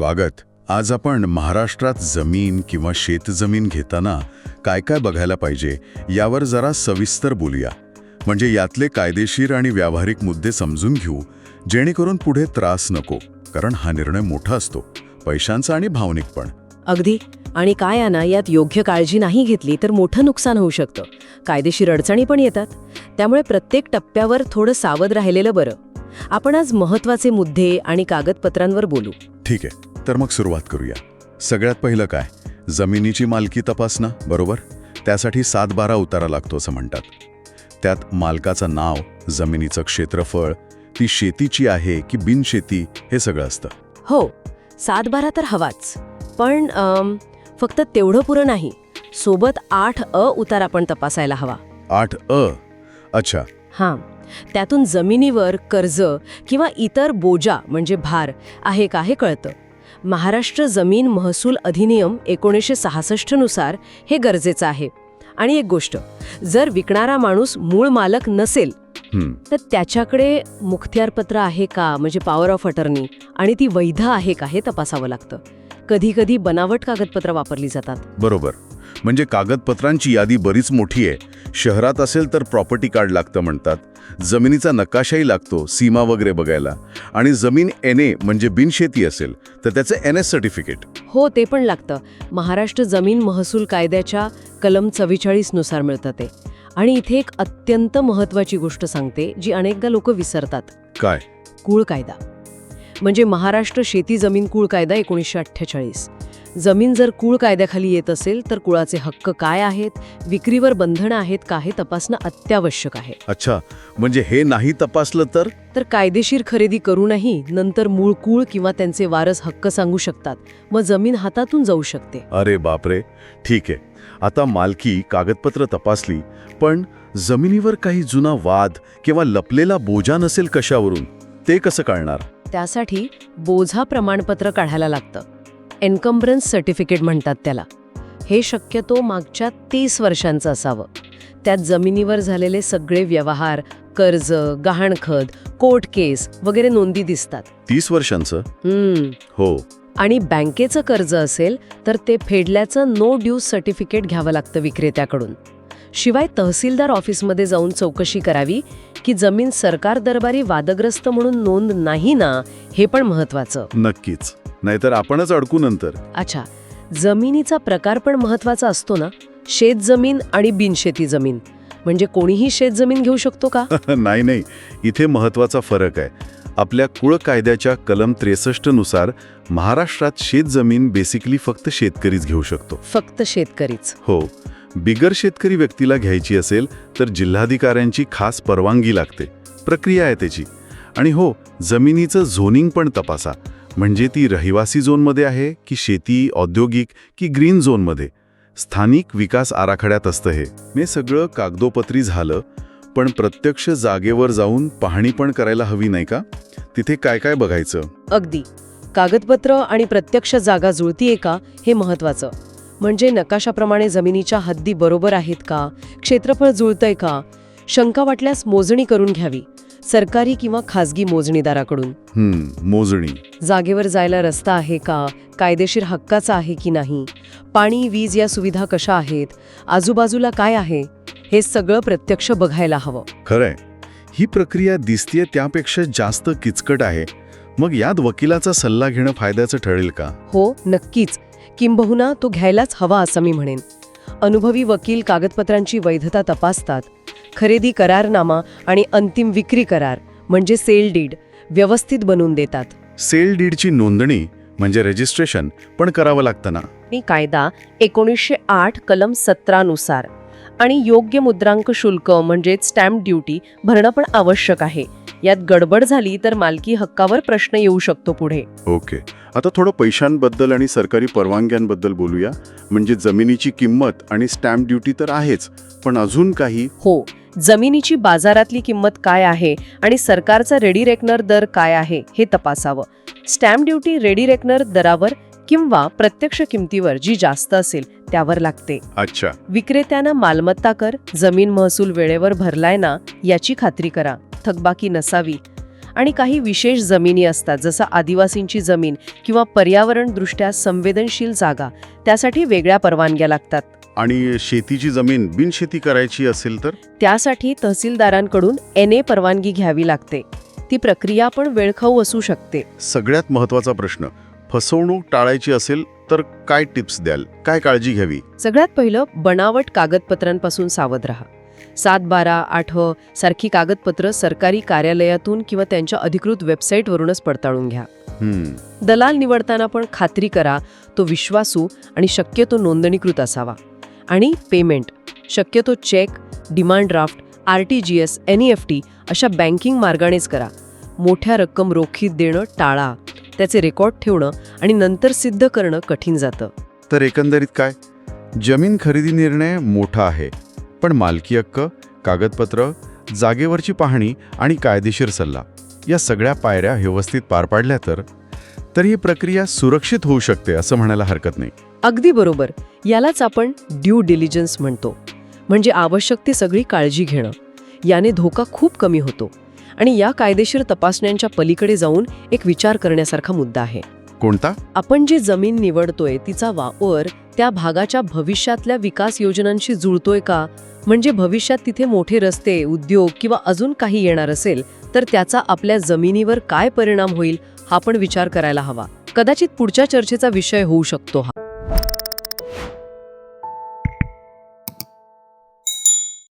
स्वागत. आज आपण महाराष्ट्रात जमीन किंवा शेतजमीन घेताना काय काय बघायला पाहिजे यावर जरा सविस्तर बोलूया. म्हणजे यातले कायदेशीर आणि व्यावहारिक मुद्दे समजून घेऊ जेणेकरून पुढे त्रास नको कारण हा निर्णय मोठा असतो पैशांचा आणि भावनिक पण. अगदी. आणि काय ना यात योग्य काळजी नाही घेतली तर मोठं नुकसान होऊ शकतं. कायदेशीर अडचणी पण येतात. त्यामुळे प्रत्येक टप्प्यावर थोडं सावध राहिलेलं बरं. आपण आज महत्त्वाचे मुद्दे आणि कागदपत्रांवर बोलू. ठीक आहे. तर मग सुरुवात करूया. सगळ्यात पहिलं काय? जमिनीची मालकी तपासणं बरोबर? त्यासाठी सात बारा उतारा लागतो असं म्हणतात. त्यात मालकाचं नाव जमिनीचं क्षेत्रफळ ती शेतीची आहे की बिनशेती हे सगळं असतं. हो सात बारा तर हवाच. पण अम, फक्त तेवढं पुरं नाही. सोबत आठ अ उतारा पण तपासायला हवा. आठ अ? अच्छा. हां. त्यातून जमिनीवर कर्ज किंवा इतर बोजा म्हणजे भार आहे का हे कळतं. महाराष्ट्र जमीन महसूल अधिनियम एकोणीसशे सहासष्टनुसार हे गरजेचं आहे. आणि एक गोष्ट जर विकणारा माणूस मूळ मालक नसेल तर त्याच्याकडे मुखत्यारपत्र आहे का? म्हणजे पॉवर ऑफ अटर्नी आणि ती वैध आहे का? हे तपासावं लागतं. कधी कधी बनावट कागदपत्र वापरली जातात. बरोबर. म्हणजे कागदपत्रांची यादी बरीच मोठी आहे. शहरात असेल तर प्रॉपर्टी कार्ड लागतं म्हणतात. जमिनीचा नकाशाही लागतो सीमा वगैरे बघायला. आणि जमीन एन ए म्हणजे बिनशेती असेल तर त्याचं एन एस सर्टिफिकेट हो ते पण लागतं. महाराष्ट्र जमीन महसूल कायद्याच्या कलम चव्वेचाळीसनुसार मिळतं ते. आणि इथे एक अत्यंत महत्वाची गोष्ट सांगते जी अनेकदा लोक विसरतात. काय? कुळ कायदा. म्हणजे महाराष्ट्र शेती जमीन कुळ कायदा एकोणीसशे अठ्ठेचाळीस. जमीन जर कुळ कायद्याखाली येत असेल तर कुळाचे हक्क काय आहेत? विक्रीवर बंधनं आहेत का हे तपासणं अत्यावश्यक आहे. अच्छा म्हणजे हे नाही तपासलं तर? तर कायदेशीर खरेदी करूनही नंतर मूळ कुळ किंवा त्यांचे वारस हक्क सांगू शकतात मग जमीन हातातून जाऊ शकते. अरे बापरे! ठीक आहे. आता मालकी कागदपत्र तपासली पण जमिनीवर काही जुना वाद किंवा लपलेला बोजा नसेल कशावरून? ते कसं कळणार? त्यासाठी बोझा प्रमाणपत्र काढायला लागतं. एन्कम्ब्रन्स सर्टिफिकेट म्हणतात त्याला. हे शक्यतो मागच्या तीस वर्षांचं असावं. त्यात जमिनीवर झालेले सगळे व्यवहार कर्ज गहाणखत कोर्ट केस वगैरे नोंदी दिसतात. तीस वर्षांचं? हो. आणि बँकेचं कर्ज असेल तर ते फेडल्याचं नो ड्यूज सर्टिफिकेट घ्यावं लागतं विक्रेत्याकडून. शिवाय तहसीलदार ऑफिसमध्ये जाऊन चौकशी करावी की जमीन सरकार दरबारी वादग्रस्त म्हणून नोंद नाही ना हे पण महत्वाचं नक्कीच. नाहीतर आपणच अडकू नंतर. अच्छा. जमिनीचा प्रकार पण महत्त्वाचा असतो ना? शेतजमीन आणि बिनशेती जमीन. म्हणजे कोणीही शेतजमीन घेऊ शकतो का? नाही नाही. इथे महत्त्वाचा फरक आहे. आपल्या कुळ कायद्याच्या कलम त्रेसष्टनुसार महाराष्ट्रात शेतजमीन बेसिकली फक्त शेतकरीच घेऊ शकतो. फक्त शेतकरीच. हो. बिगर शेतकरी व्यक्तीला घ्यायची असेल तर जिल्हाधिकाऱ्यांची खास परवानगी लागते. प्रक्रिया आहे त्याची. आणि हो जमिनीचं झोनिंग पण तपासा. म्हणजे ती रहिवासी झोनमध्ये आहे की शेती औद्योगिक की ग्रीन झोनमध्ये? स्थानिक विकास आराखड्यात असतं हे. हे सगळं कागदोपत्री झालं पण प्रत्यक्ष जागेवर जाऊन पाहणी पण करायला हवी नाही का? तिथे काय काय बघायचं? अगदी. कागदपत्र आणि प्रत्यक्ष जागा जुळतीये का हे महत्वाचं म्हणजे नकाशाप्रमाणे जमिनीच्या हद्दी बरोबर आहेत का? क्षेत्रफळ जुळतंय का? शंका वाटल्यास मोजणी करून घ्यावी. सरकारी किंवा खासगी मोजणीदाराकडून? हम्म मोजणी. जागेवर जायला रस्ता आहे का? कायदेशीर हक्काचा आहे की नाही? पाणी वीज या सुविधा कशा आहेत? आजूबाजूला काय आहे? हे सगळं प्रत्यक्ष बघायला हवं. खरंय. ही प्रक्रिया दिसतीये त्यापेक्षा जास्त किचकट आहे. मग यात वकिलाचा सल्ला घेणं फायद्याचं ठरेल का? हो नक्कीच. किंबहुना तो घ्यायलाच हवा असं मी म्हणेन. अनुभवी वकील कागदपत्रांची वैधता तपासतात. खरेदी करारनामा आणि अंतिम विक्री करार म्हणजे सेल डीड व्यवस्थित बनवून देतात. सेल डीडची नोंदणी म्हणजे रजिस्ट्रेशन पण करावं लागतं ना? आणि कायदा एकोणीसशे आठ कलम सतरानुसार आणि योग्य मुद्रांक शुल्क म्हणजे स्टॅम्प ड्युटी भरणं पण आवश्यक आहे. यात गडबड झाली तर मालकी हक्कावर प्रश्न येऊ शकतो पुढे. ओके. आता थोडं पैशांबद्दल आणि सरकारी परवानग्यांबद्दल बोलूया. म्हणजे जमिनीची किंमत आणि स्टॅम्प ड्युटी तर आहेच पण अजून काही? हो. जमिनीची बाजारातली किंमत काय आहे आणि सरकारचा रेडी रेकनर दर काय आहे हे तपासावं. स्टॅम्प ड्युटी रेडी रेकनर दरावर किंवा प्रत्यक्ष किमतीवर जी जास्त असेल त्यावर लागते. अच्छा. विक्रेत्यानं मालमत्ता कर जमीन महसूल वेळेवर भरलाय ना याची खात्री करा. थकबाकी नसावी. आणि काही विशेष जमिनी असतात जसं आदिवासींची जमीन किंवा पर्यावरणदृष्ट्या संवेदनशील जागा त्यासाठी वेगळ्या परवानग्या लागतात. आणि शेतीची जमीन बिनशेती करायची असेल तर? त्यासाठी तहसीलदारांकडून एन ए परवानगी घ्यावी लागते. ती प्रक्रिया पण वेळखाऊ असू शकते. सगळ्यात महत्त्वाचा प्रश्न फसवणूक टाळायची असेल तर काय टिप्स द्याल? काय काळजी घ्यावी? सगळ्यात पहिलं बनावट कागदपत्रांपासून सावध राहा. सात बारा आठ सारखी कागदपत्र सरकारी कार्यालयातून किंवा त्यांच्या अधिकृत वेबसाईटवरूनच पडताळून घ्या. दलाल निवडताना पण खात्री करा तो विश्वासू आणि शक्यतो नोंदणीकृत असावा. आणि पेमेंट. शक्यतो cheque demand draft R T G S N E F T अशा बँकिंग मार्गानेच करा. मोठ्या रक्कम रोखीत देणं टाळा. त्याचे रेकॉर्ड ठेवणं आणि नंतर सिद्ध करणं कठीण जातं. तर एकंदरीत काय? जमीन खरेदी निर्णय मोठा आहे. पण मालकी हक्क कागदपत्र जागेवरची पाहणी आणि कायदेशीर सल्ला या सगळ्या पायऱ्या व्यवस्थित पार पाडल्या तर तर ही प्रक्रिया सुरक्षित होऊ शकते असं म्हणायला हरकत नाही. अगदी बरोबर. यालाच आपण ड्यू डिलिजन्स म्हणतो. म्हणजे आवश्यक ती सगळी काळजी घेणं. याने धोका खूप कमी होतो. आणि या कायदेशीर तपासण्यांच्या पलीकडे जाऊन एक विचार करण्यासारखा मुद्दा आहे. कोणता? आपण जी जमीन निवडतोय तिचा वापर त्या भागाच्या भविष्यातल्या विकास योजनांशी जुळतोय का? म्हणजे भविष्यात तिथे मोठे रस्ते उद्योग किंवा अजून काही येणार असेल तर त्याचा आपल्या जमिनीवर काय परिणाम होईल हा पण विचार करायला हवा. कदाचित पुढच्या चर्चेचा विषय होऊ शकतो हा.